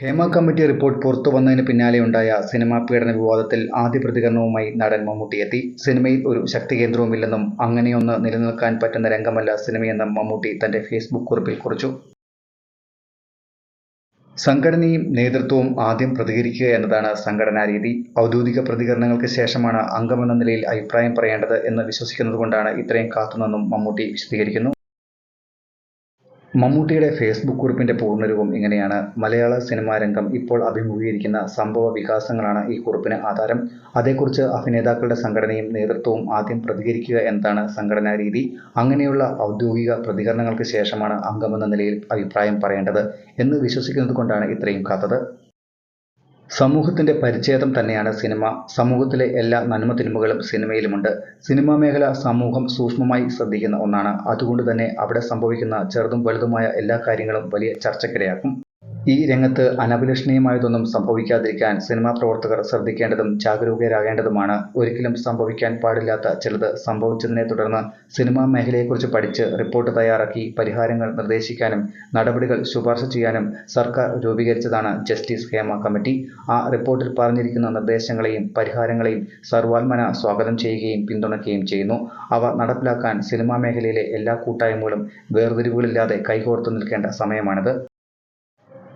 Hema committee report പുറത്തു വന്നതിന് പിന്നാലെയുണ്ടായ cinema പീഡന വിവാദത്തിൽ ആദ്യ പ്രതികരണവുമായി നടൻ മമ്മൂട്ടി എത്തി. സിനിമയിൽ ഒരു ശക്തി കേന്ദ്രവുമില്ലെന്നും അങ്ങനെയൊന്ന് നിലനിൽക്കാൻ പറ്റുന്ന രംഗമല്ല സിനിമയെന്നും മമ്മൂട്ടി തന്റെ ഫേസ്ബുക്ക് കുറിപ്പിൽ കുറിച്ചു. സംഘടനയും നേതൃത്വവും ആദ്യം പ്രതികരിക്കുക എന്നതാണ് സംഘടനാ രീതി. ഔദ്യോഗിക പ്രതികരണങ്ങൾക്ക് ശേഷമാണ് അംഗമെന്ന നിലയിൽ അഭിപ്രായം പറയേണ്ടത് എന്ന് വിശ്വസിക്കുന്നതുകൊണ്ടാണ് ഇത്രയും കാത്തുനിന്നും മമ്മൂട്ടി വിശദീകരിക്കുന്നു. മമ്മൂട്ടിയുടെ ഫേസ്ബുക്ക് കുറിപ്പിന്റെ പൂർണരൂപം ഇങ്ങനെയാണ്. മലയാള സിനിമാ രംഗം ഇപ്പോൾ അഭിമുഖീകരിക്കുന്ന സംഭവ വികാസങ്ങളാണ് ഈ കുറിപ്പിന് ആധാരം. അതേക്കുറിച്ച് അഭിനേതാക്കളുടെ സംഘടനയും നേതൃത്വവും ആദ്യം പ്രതികരിക്കുക എന്നതാണ് സംഘടനാ രീതി. അങ്ങനെയുള്ള ഔദ്യോഗിക പ്രതികരണങ്ങൾക്ക് ശേഷമാണ് അംഗമെന്ന നിലയിൽ അഭിപ്രായം പറയേണ്ടത് എന്ന് വിശ്വസിക്കുന്നത് കൊണ്ടാണ് ഇത്രയും കാത്തത്. സമൂഹത്തിന്റെ പരിച്ഛേദം തന്നെയാണ് സിനിമ. സമൂഹത്തിലെ എല്ലാ നന്മ തിന്മകളും സിനിമയിലുമുണ്ട്. സിനിമാ മേഖല സമൂഹം സൂക്ഷ്മമായി ശ്രദ്ധിക്കുന്ന ഒന്നാണ്. അതുകൊണ്ട് തന്നെ അവിടെ സംഭവിക്കുന്ന ചെറുതും വലുതുമായ എല്ലാ കാര്യങ്ങളും വലിയ ചർച്ചയ്ക്കിടയാക്കും ഈ രംഗത്ത് അനഭിലഷണീയമായതൊന്നും സംഭവിക്കാതിരിക്കാൻ സിനിമാ പ്രവർത്തകർ ശ്രദ്ധിക്കേണ്ടതും ജാഗരൂകരാകേണ്ടതുമാണ്. ഒരിക്കലും സംഭവിക്കാൻ പാടില്ലാത്ത ചിലത് സംഭവിച്ചതിനെ തുടർന്ന് സിനിമാ മേഖലയെക്കുറിച്ച് പഠിച്ച് റിപ്പോർട്ട് തയ്യാറാക്കി പരിഹാരങ്ങൾ നിർദ്ദേശിക്കാനും നടപടികൾ ശുപാർശ ചെയ്യാനും സർക്കാർ രൂപീകരിച്ചതാണ് ജസ്റ്റിസ് ഹേമ കമ്മിറ്റി. ആ റിപ്പോർട്ടിൽ പറഞ്ഞിരിക്കുന്ന നിർദ്ദേശങ്ങളെയും പരിഹാരങ്ങളെയും സർവാത്മന സ്വാഗതം ചെയ്യുകയും പിന്തുണയ്ക്കുകയും ചെയ്യുന്നു. അവ നടപ്പിലാക്കാൻ സിനിമാ മേഖലയിലെ എല്ലാ കൂട്ടായ്മകളും വേർതിരിവുകളില്ലാതെ കൈകോർത്തു നിൽക്കേണ്ട സമയമാണിത്.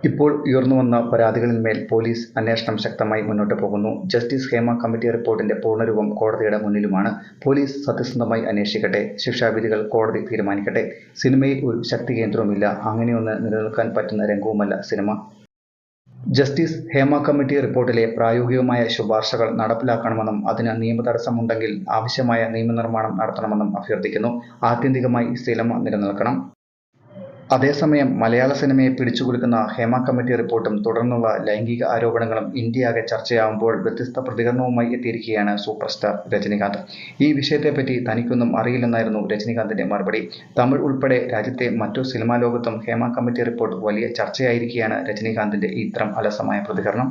ഇപ്പോൾ ഉയർന്നുവന്ന പരാതികളിന്മേൽ പോലീസ് അന്വേഷണം ശക്തമായി മുന്നോട്ട് പോകുന്നു. ജസ്റ്റിസ് ഹേമ കമ്മിറ്റി റിപ്പോർട്ടിന്റെ പൂർണരൂപം കോടതിയുടെ മുന്നിലുമാണ്. പോലീസ് സത്യസന്ധമായി അന്വേഷിക്കട്ടെ ശിക്ഷാവിധികൾ കോടതി തീരുമാനിക്കട്ടെ. സിനിമയിൽ ഒരു ശക്തി കേന്ദ്രവുമില്ല. അങ്ങനെയൊന്ന് നിലനിൽക്കാൻ പറ്റുന്ന രംഗവുമല്ല സിനിമ. ജസ്റ്റിസ് ഹേമ കമ്മിറ്റി റിപ്പോർട്ടിലെ പ്രായോഗികമായ ശുപാർശകൾ നടപ്പിലാക്കണമെന്നും അതിന് നിയമതടസ്സമുണ്ടെങ്കിൽ ആവശ്യമായ നിയമനിർമ്മാണം നടത്തണമെന്നും അഭ്യർത്ഥിക്കുന്നു. ആത്യന്തികമായി സിനിമ നിലനിൽക്കണം. അതേസമയം മലയാള സിനിമയെ പിടിച്ചുകുലുക്കുന്ന ഹേമ കമ്മിറ്റി റിപ്പോർട്ടും തുടർന്നുള്ള ലൈംഗിക ആരോപണങ്ങളും ഇന്ത്യയാകെ ചർച്ചയാവുമ്പോൾ വ്യത്യസ്ത പ്രതികരണവുമായി എത്തിയിരിക്കുകയാണ് സൂപ്പർ സ്റ്റാർ രജനികാന്ത്. ഈ വിഷയത്തെപ്പറ്റി തനിക്കൊന്നും അറിയില്ലെന്നായിരുന്നു രജനികാന്തിന്റെ മറുപടി. തമിഴ് ഉൾപ്പെടെ രാജ്യത്തെ മറ്റു സിനിമാ ലോകത്തും ഹേമ കമ്മിറ്റി റിപ്പോർട്ട് വലിയ ചർച്ചയായിരിക്കുകയാണ് രജനികാന്തിന്റെ ഇത്തരം അലസമായ പ്രതികരണം.